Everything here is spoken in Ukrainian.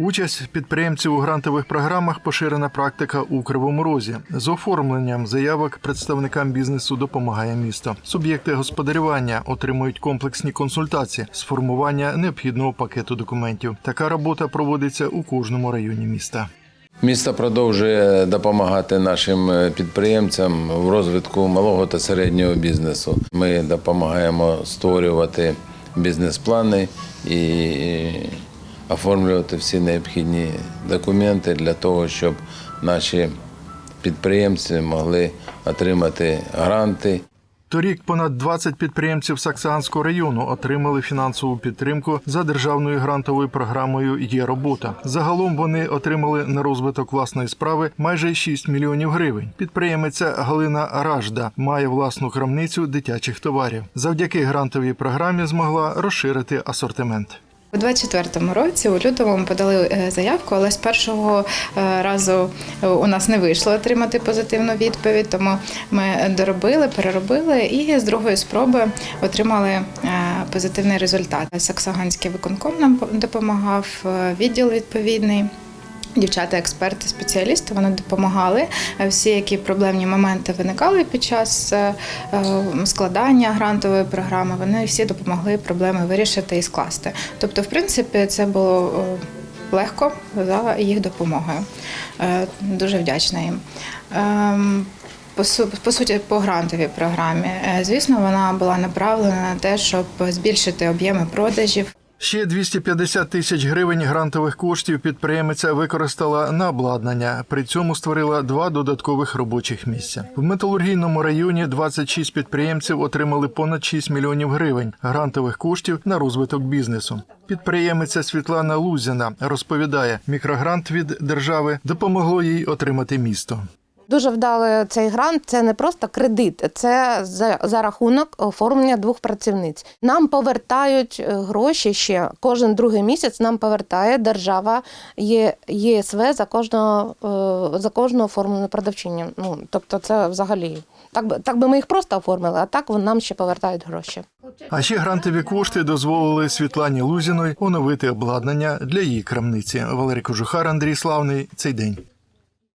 Участь підприємців у грантових програмах поширена практика у Кривому Розі. З оформленням заявок представникам бізнесу допомагає місто. Суб'єкти господарювання отримують комплексні консультації з формування необхідного пакету документів. Така робота проводиться у кожному районі міста. Місто продовжує допомагати нашим е, підприємцям в розвитку малого та середнього бізнесу. Ми допомагаємо створювати бізнес-плани і оформлювати всі необхідні документи для того, щоб наші підприємці могли отримати гранти Торік понад 20 підприємців Саксанського району отримали фінансову підтримку за державною грантовою програмою Є робота. Загалом вони отримали на розвиток власної справи майже 6 мільйонів гривень. Підприємиця Галина Ражда має власну крамницю дитячих товарів. Завдяки грантовій програмі змогла розширити асортимент. У 24-му році у лютому ми подали е, заявку, але з першого е, разу е, у нас не вийшло отримати позитивну відповідь, тому ми доробили, переробили і з другої спроби отримали позитивний результат. Саксаганський виконком нам допомагав, відділ відповідний. Дівчата, експерти, спеціалісти вони допомагали. Е, Всі, які проблемні моменти виникали під час е, е, складання грантової програми, вони всі допомогли проблеми вирішити і скласти. Тобто, в принципі, це було легко за їх допомогою. Дуже вдячна їм. Ем, По, суті, по грантовій програмі, звісно, вона була направлена на те, щоб збільшити об'єми продажів. Ще 250 тисяч гривень грантових коштів підприємиця використала на обладнання. При цьому створила два додаткових робочих місця. В металургійному районі 26 підприємців отримали понад 6 мільйонів гривень грантових коштів на розвиток бізнесу. Підприємиця Світлана Лузіна розповідає, мікрогрант від держави допомогло їй отримати місто. Дуже вдалий цей грант. Це не просто кредит, це за, за рахунок оформлення двох працівниць. Нам повертають е, гроші ще кожен другий місяць. Нам повертає держава ЄСВ за кожного е, за кожну оформлену продавчиню. Ну тобто, це взагалі так би так би ми їх просто оформили, а так вон нам ще повертають гроші. А ще грантові кошти дозволили Світлані Лузіної оновити обладнання для її крамниці. Валерій Кожухар, Андрій Славний. Цей день.